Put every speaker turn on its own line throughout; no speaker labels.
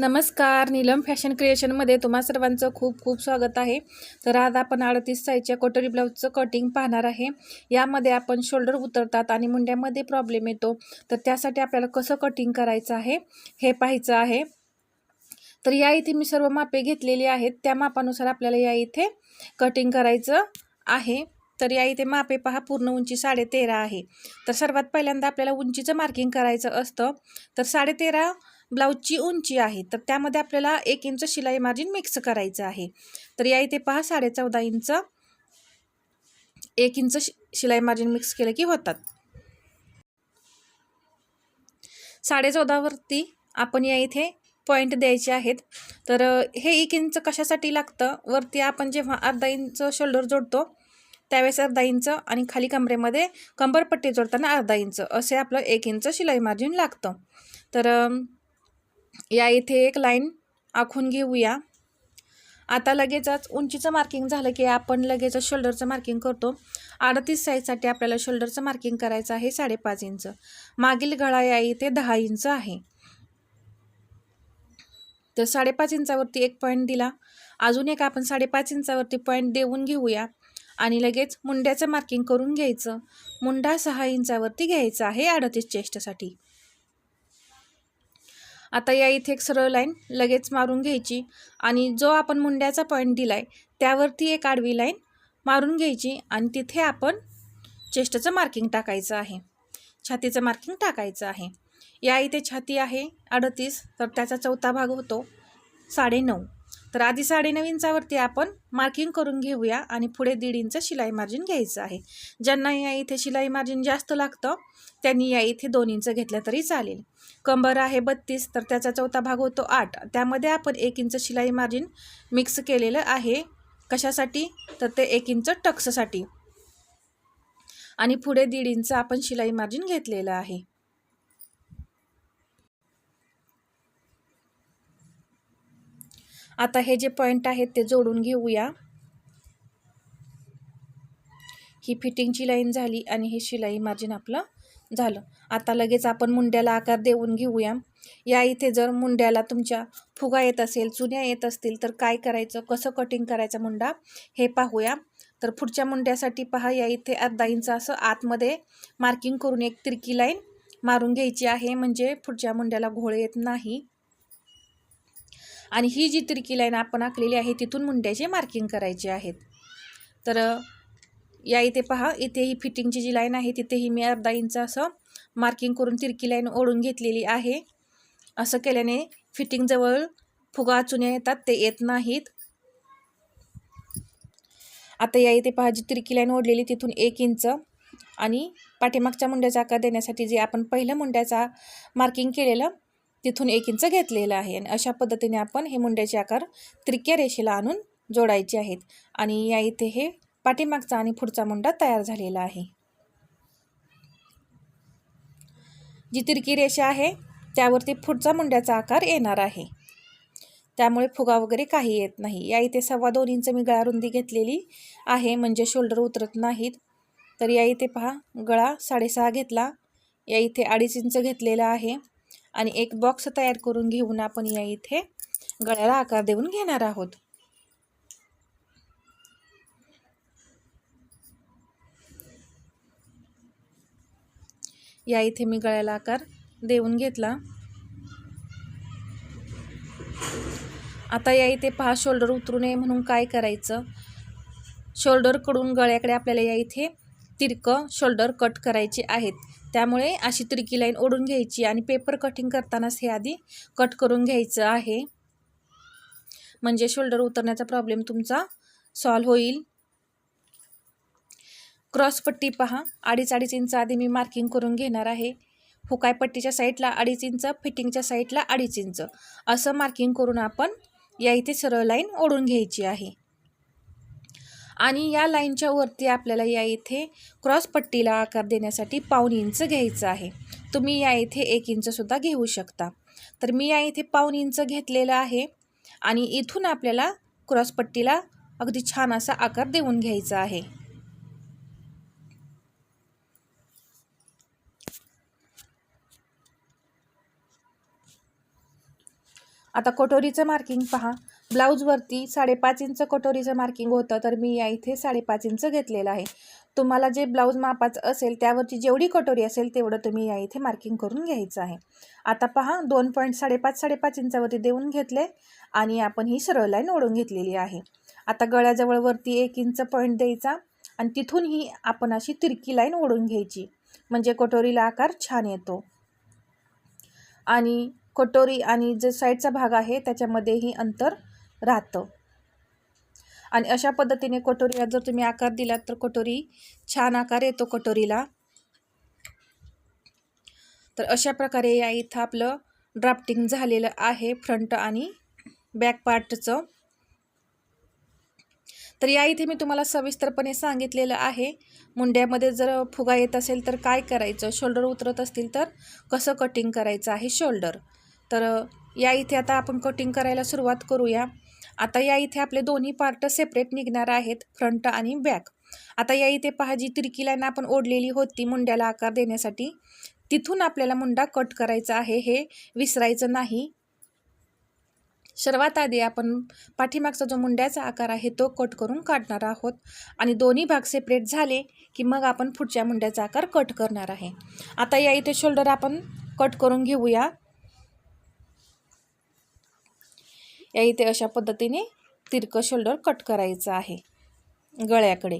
नमस्कार नीलम फॅशन क्रिएशनमध्ये तुम्हा सर्वांचं खूप खूप स्वागत आहे. तर आज आपण अडतीस साईजच्या कोटरी ब्लाऊजचं कटिंग पाहणार आहे. यामध्ये आपण शोल्डर उतरतात आणि मुंड्यामध्ये प्रॉब्लेम येतो. तर त्यासाठी आपल्याला कसं कटिंग करायचं आहे हे पाहायचं आहे. तर या इथे मी सर्व मापे घेतलेली आहेत. त्या मापानुसार आपल्याला या इथे कटिंग करायचं आहे. तर या इथे मापे पहा पूर्ण उंची साडेतेरा आहे. तर सर्वात पहिल्यांदा आपल्याला उंचीचं मार्किंग करायचं असतं. तर साडेतेरा ब्लाऊजची उंची आहे तर त्यामध्ये आपल्याला एक इंच शिलाई मार्जिन मिक्स करायचं आहे. तर या इथे पहा साडे चौदा इंच एक इंच शि शिलाई मार्जिन मिक्स केलं की होतात. साडे चौदावरती आपण या इथे पॉईंट द्यायचे आहेत. तर हे एक इंच कशासाठी लागतं? वरती आपण जेव्हा अर्धा इंच शोल्डर जोडतो त्यावेळेस अर्धा इंच आणि खाली कमरेमध्ये कंबरपट्टी जोडताना अर्धा इंच असे आपलं एक इंच शिलाई मार्जिन लागतं. तर या इथे एक लाईन आखून घेऊया. आता लगेचच उंचीचं मार्किंग झालं की आपण लगेचच शोल्डरचं मार्किंग करतो. अडतीस साईजसाठी आपल्याला शोल्डरचं मार्किंग करायचं आहे साडेपाच इंच. मागील गळा या इथे दहा इंच आहे. तर साडेपाच इंचावरती एक पॉईंट दिला. अजून एक आपण साडेपाच इंचावरती पॉईंट देऊन घेऊया. आणि लगेच मुंड्याचं मार्किंग करून घ्यायचं. मुंडा सहा इंचावरती घ्यायचा आहे अडतीस चेस्टसाठी आता या इथे एक सरळ लाईन लगेच मारून घ्यायची आणि जो आपण मुंड्याचा पॉईंट दिला आहे त्यावरती एक आडवी लाईन मारून घ्यायची आणि तिथे आपण चेस्टचं मार्किंग टाकायचं आहे. छातीचं मार्किंग टाकायचं आहे. या इथे छाती आहे अडतीस तर त्याचा चौथा भाग होतो साडेनऊ. तर आधी साडेनऊ इंचावरती आपण मार्किंग करून घेऊया आणि पुढे दीड इंच शिलाई मार्जिन घ्यायचं आहे. ज्यांना या इथे शिलाई मार्जिन जास्त लागतं त्यांनी या इथे दोन इंच घेतलं तरी चालेल. कंबर आहे बत्तीस तर त्याचा चौथा भाग होतो आठ. त्यामध्ये आपण एक इंच शिलाई मार्जिन मिक्स केलेलं आहे. कशासाठी? तर ते एक इंच टक्ससाठी. आणि पुढे दीड इंच आपण शिलाई मार्जिन घेतलेलं आहे. आता हे जे पॉईंट आहेत ते जोडून घेऊया. ही फिटिंगची लाईन झाली आणि हे शिलाई मार्जिन आपलं झालं. आता लगेच आपण मुंड्याला आकार देऊन घेऊया. या इथे जर मुंड्याला तुमच्या फुगा येत असेल चुन्या येत असतील तर काय करायचं कसं कटिंग करायचं मुंडा हे पाहूया. तर पुढच्या मुंड्यासाठी पहा या इथे अर्धा इंच असं आतमध्ये मार्किंग करून एक तिरकी लाईन मारून घ्यायची आहे. म्हणजे पुढच्या मुंड्याला घोळ येत नाही. आणि ही जी तिरकी लाईन आपण आखलेली आहे तिथून मुंड्याचे मार्किंग करायचे आहेत. तर या इथे पहा इथे ही फिटिंगची जी लाईन आहे तिथेही मी अर्धा इंच असं मार्किंग करून तिरकी लाईन ओढून घेतलेली आहे. असं केल्याने फिटिंगजवळ फुगा चुन्या येतात ते येत नाहीत. आता या इथे पहा जी तिरकी लाईन ओढलेली तिथून एक इंच. आणि पाठीमागच्या मुंड्याचा आकार देण्यासाठी जे आपण पहिलं मुंड्याचा मार्किंग केलेलं तिथून एक इंच घेतलेलं आहे. आणि अशा पद्धतीने आपण हे मुंड्याचे आकार त्रिक्या रेषेला आणून जोडायचे आहेत. आणि या इथे हे पाठीमागचा आणि पुढचा मुंडा तयार झालेला आहे. जी तिरकी रेषा आहे त्यावरती पुढचा मुंड्याचा आकार येणार आहे. त्यामुळे फुगा वगैरे काही येत नाही. या इथे सव्वा दोन इंच मी गळा रुंदी घेतलेली आहे म्हणजे शोल्डर उतरत नाहीत. तर या इथे पहा गळा साडेसहा घेतला. या इथे अडीच इंच घेतलेला आहे. आणि एक बॉक्स तयार करून घेऊन आपण या इथे गळ्याला आकार देऊन घेणार आहोत. या इथे मी गळ्याला आकार देऊन घेतला. आता या इथे पहा शोल्डर उतरू नये म्हणून काय करायचं? शोल्डरकडून गळ्याकडे आपल्याला या इथे तिरकं शोल्डर कट करायचे आहेत. त्यामुळे अशी तिरकी लाईन ओढून घ्यायची आणि पेपर कटिंग करतानाच हे आधी कट करून घ्यायचं आहे. म्हणजे शोल्डर उतरण्याचा प्रॉब्लेम तुमचा सॉल्व होईल. क्रॉसपट्टी पहा. अडीच अडीच इंच आधी मी मार्किंग करून घेणार आहे. हुकायपट्टीच्या साईडला अडीच इंच फिटिंगच्या साईडला अडीच इंच. असं मार्किंग करून आपण या इथे सरळ लाईन ओढून घ्यायची आहे. आणि या लाईनच्या वरती आपल्याला या इथे क्रॉसपट्टीला आकार देण्यासाठी पाऊन इंच घ्यायचं आहे. तुम्ही या इथे एक इंचसुद्धा घेऊ शकता. तर मी या इथे पाऊन इंच घेतलेलं आहे आणि इथून आपल्याला क्रॉसपट्टीला अगदी छान असा आकार देऊन घ्यायचा आहे. आता कटोरीचं मार्किंग पहा. ब्लाऊजवरती साडेपाच इंच कटोरीचं मार्किंग होतं तर मी या इथे साडेपाच इंच घेतलेलं आहे. तुम्हाला जे ब्लाऊज मापाचं असेल त्यावरची जेवढी कटोरी असेल तेवढं तुम्ही या इथे मार्किंग करून घ्यायचं आहे. आता पहा दोन पॉईंट साडेपाच साडेपाच इंचावरती देऊन घेतले आणि आपण ही सरळ लाईन ओढून घेतलेली आहे. आता गळ्याजवळवरती एक इंच पॉईंट द्यायचा आणि तिथून ही आपण अशी तिरकी लाईन ओढून घ्यायची. म्हणजे कटोरीला आकार छान येतो. आणि कटोरी आणि जे साईडचा भाग आहे त्याच्यामध्येही अंतर राहतं. आणि अशा पद्धतीने कटोरीला जर तुम्ही आकार दिलात तर कटोरी छान आकार येतो कटोरीला. तर अशा प्रकारे या इथं आपलं ड्राफ्टिंग झालेलं आहे फ्रंट आणि बॅक पार्टचं तर या इथे मी तुम्हाला सविस्तरपणे सांगितलेलं आहे मुंड्यामध्ये जर फुगा येत असेल तर काय करायचं? शोल्डर उतरत असतील तर कसं कटिंग करायचं आहे शोल्डर तर या इथे आता आपण कटिंग करायला सुरुवात करूया. आता या इथे आपले दोन्ही पार्ट सेपरेट निघणार आहेत फ्रंट आणि बॅक आता या इथे पहा जी तिरकी लाईन आपण ओढलेली होती मुंड्याला आकार देण्यासाठी तिथून आपल्याला मुंडा कट करायचा आहे हे विसरायचं नाही. सर्वात आधी आपण पाठीमागचा जो मुंड्याचा आकार आहे तो कट करून काढणार आहोत. आणि दोन्ही भाग सेपरेट झाले की मग आपण पुढच्या मुंड्याचा आकार कट करणार आहे. आता या इथे शोल्डर आपण कट करून घेऊया. या इथे अशा पद्धतीने तिरकं शोल्डर कट करायचं आहे. गळ्याकडे.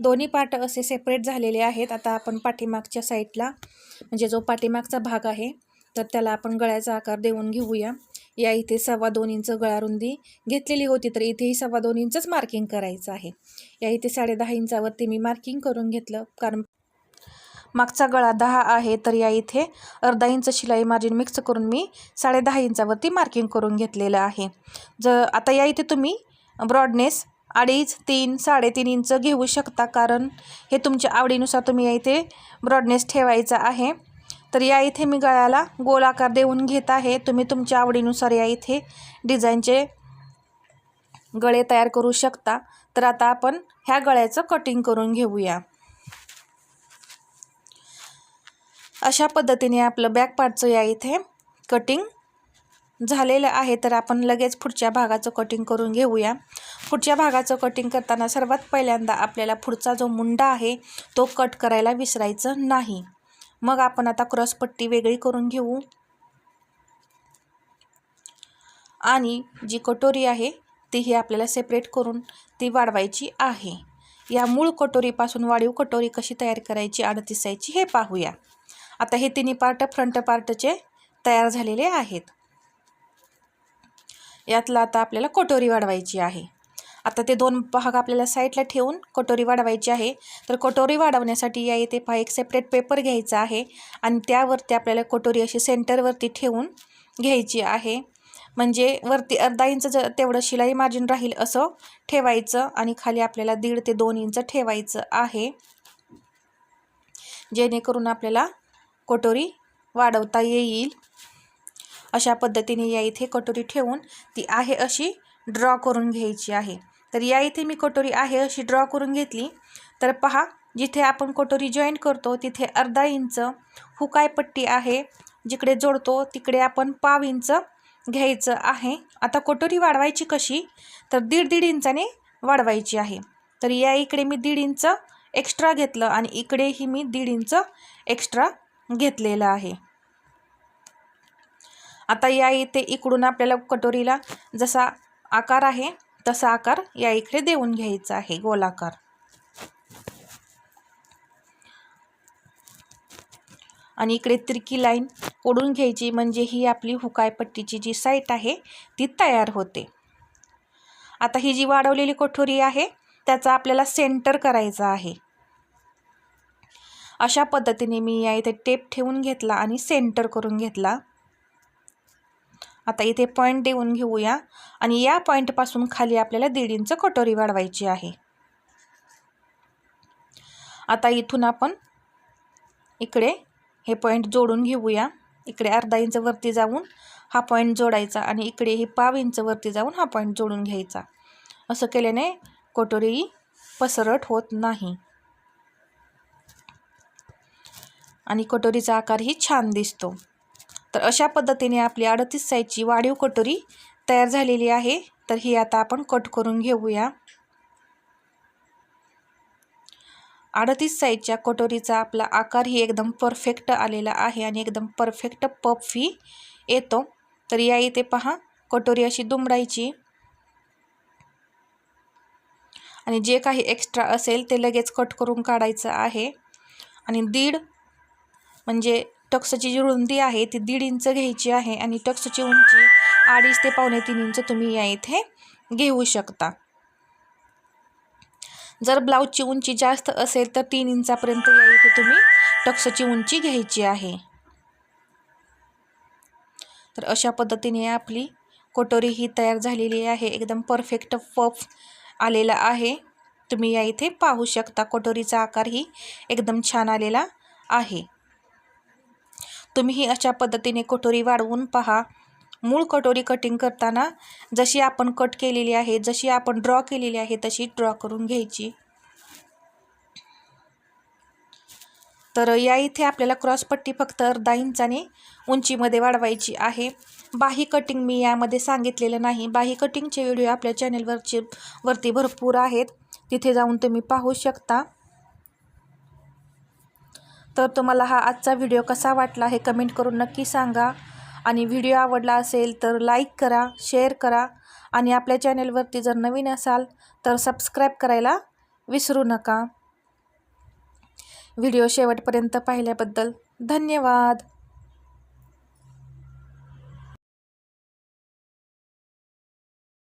दोन्ही पार्ट असे सेपरेट झालेले आहेत. आता आपण पाठीमागच्या साईडला म्हणजे जो पाठीमागचा भाग आहे तर त्याला आपण गळ्याचा आकार देऊन घेऊया. या इथे सव्वा दोन इंच गळा रुंदी घेतलेली होती तर इथेही सव्वा दोन इंचच मार्किंग करायचं आहे. या इथे साडे दहा इंचावरती मी मार्किंग करून घेतलं कारण मागचा गळा दहा आहे तर या इथे अर्धा इंच शिलाई मार्जिन मिक्स करून मी साडे दहा इंचावरती मार्किंग करून घेतलेलं आहे. ज आता या इथे तुम्ही ब्रॉडनेस अडीच तीन साडेतीन इंच घेऊ शकता कारण हे तुमच्या आवडीनुसार तुम्ही या इथे ब्रॉडनेस ठेवायचा आहे. तर या इथे मी गळ्याला गोल आकार देऊन घेत आहे. तुम्ही तुमच्या आवडीनुसार या इथे डिझाईनचे गळे तयार करू शकता. तर आता आपण ह्या गळ्याचं कटिंग करून घेऊया. अशा पद्धतीने आपलं बॅक पार्टचं या इथे कटिंग झालेलं आहे. तर आपण लगेच पुढच्या भागाचं कटिंग करून घेऊया. पुढच्या भागाचं कटिंग करताना सर्वात पहिल्यांदा आपल्याला पुढचा जो मुंडा आहे तो कट करायला विसरायचं नाही. मग आपण आता क्रॉसपट्टी वेगळी करून घेऊ. आणि जी कटोरी आहे तीही आपल्याला सेपरेट करून ती वाढवायची आहे. या मूळ कटोरीपासून वाढीव कटोरी कशी तयार करायची अडतीसायची हे पाहूया. आता हे तिन्ही पार्ट फ्रंट पार्टचे तयार झालेले आहेत. यातलं आता आपल्याला कटोरी वाढवायची आहे. आता ते दोन भाग आपल्याला साईडला ठेवून कटोरी वाढवायची आहे. तर कटोरी वाढवण्यासाठी या इथे पहा एक सेपरेट पेपर घ्यायचा आहे आणि त्यावरती आपल्याला कटोरी अशी सेंटरवरती ठेवून घ्यायची आहे. म्हणजे वरती अर्धा इंच ज तेवढं शिलाई मार्जिन राहील असं ठेवायचं आणि खाली आपल्याला दीड ते दोन इंच ठेवायचं आहे. जेणेकरून आपल्याला कटोरी वाढवता येईल. अशा पद्धतीने या इथे कटोरी ठेवून ती आहे अशी ड्रॉ करून घ्यायची आहे. तर या इथे मी कटोरी आहे अशी ड्रॉ करून घेतली. तर पहा जिथे आपण कटोरी जॉईन करतो तिथे अर्धा इंच हुकाय पट्टी आहे. जिकडे जोडतो तिकडे आपण पाव इंच घ्यायचं आहे. आता कटोरी वाढवायची कशी? तर दीड दीड इंचाने वाढवायची आहे. तर या इकडे मी दीड इंच एक्स्ट्रा घेतलं आणि इकडेही मी दीड इंच एक्स्ट्रा घेतलेलं आहे. आता या इथे इकडून आपल्याला कटोरीला जसा आकार आहे तसा आकार या इकडे देऊन घ्यायचा आहे गोलाकार. आणि इकडे तिरकी लाईन ओढून घ्यायची म्हणजे ही आपली हुकायपट्टीची जी साईट आहे ती तयार होते. आता ही जी वाढवलेली कठोरी आहे त्याचा आपल्याला सेंटर करायचा आहे. अशा पद्धतीने मी या इथे टेप ठेवून घेतला आणि सेंटर करून घेतला. आता इथे पॉईंट देऊन घेऊया. आणि या पॉईंटपासून खाली आपल्याला दीड इंच कटोरी वाढवायची आहे. आता इथून आपण इकडे हे पॉईंट जोडून घेऊया. इकडे अर्धा इंच वरती जाऊन हा पॉईंट जोडायचा आणि इकडे हे पाव इंच वरती जाऊन हा पॉईंट जोडून घ्यायचा. असं केल्याने कटोरी पसरट होत नाही. आणि कटोरीचा आकारही छान दिसतो. तर अशा पद्धतीने आपली अडतीस साईजची वाढीव कटोरी तयार झालेली आहे. तर ही आता आपण कट करून घेऊया. अडतीस साईजच्या कटोरीचा आपला आकार ही एकदम परफेक्ट आलेला आहे आणि एकदम परफेक्ट पफी येतो. तर या इथे पहा कटोरी अशी दुमडायची. आणि जे काही एक्स्ट्रा असेल ते लगेच कट करून काढायचं आहे. आणि दीड म्हणजे टक्सची जी रुंदी आहे ती दीड इंच घ्यायची आहे आणि टक्सची उंची अडीच ते पावणे तीन इंच तुम्ही या इथे घेऊ शकता. जर ब्लाऊजची उंची जास्त असेल तर तीन इंचापर्यंत या इथे तुम्ही टक्सची उंची घ्यायची आहे. तर अशा पद्धतीने आपली कटोरी ही तयार झालेली आहे. एकदम परफेक्ट पफ आलेला आहे. तुम्ही या इथे पाहू शकता कटोरीचा आकार ही एकदम छान आलेला आहे. तुम्हीही अशा पद्धतीने कटोरी वाढवून पहा. मूळ कटोरी कटिंग करताना जशी आपण कट केलेली आहे जशी आपण ड्रॉ केलेली आहे तशी ड्रॉ करून घ्यायची. तर या इथे आपल्याला क्रॉसपट्टी फक्त अर्धा इंचाने उंचीमध्ये वाढवायची आहे. बाही कटिंग मी यामध्ये सांगितलेलं नाही. बाही कटिंगचे व्हिडिओ आपल्या चॅनेलवरचे वरती भरपूर आहेत. तिथे जाऊन तुम्ही पाहू शकता. तर तुम्हाला हा आजचा व्हिडिओ कसा वाटला हे कमेंट करून नक्की सांगा. आणि व्हिडिओ आवडला असेल तर लाईक करा शेअर करा. आणि आपल्या चॅनेलवरती जर नवीन असाल तर सबस्क्राईब करायला विसरू नका. व्हिडिओ शेवटपर्यंत पाहिल्याबद्दल धन्यवाद.